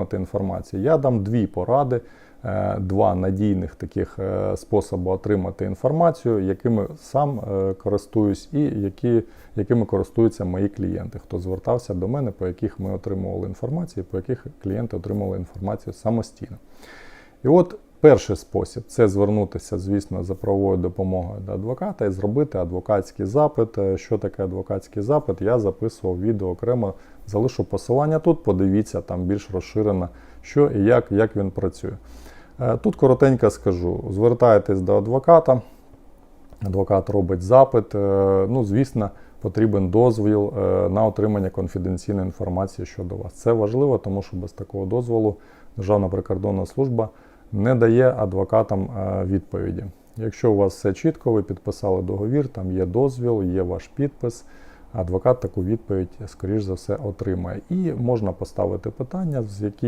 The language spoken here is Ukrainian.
отримати інформацію. Я дам дві поради, е, два надійних таких е, способи отримати інформацію, якими сам е, користуюсь, і які, якими користуються мої клієнти, хто звертався до мене, по яких ми отримували інформацію, по яких клієнти отримували інформацію самостійно. І от перший спосіб це звернутися, звісно, за правовою допомогою до адвоката і зробити адвокатський запит. Що таке адвокатський запит? Я записував відео окремо, залишу посилання тут, подивіться там більш розширено, що і як, як він працює. Е, Тут коротенько скажу: звертаєтесь до адвоката, адвокат робить запит. е, Ну, звісно, потрібен дозвіл е, на отримання конфіденційної інформації щодо вас. Це важливо, тому що без такого дозволу Державна прикордонна служба не дає адвокатам е, відповіді. Якщо у вас все чітко, ви підписали договір, там є дозвіл, є ваш підпис. Адвокат таку відповідь, скоріш за все, отримає. І можна поставити питання, з які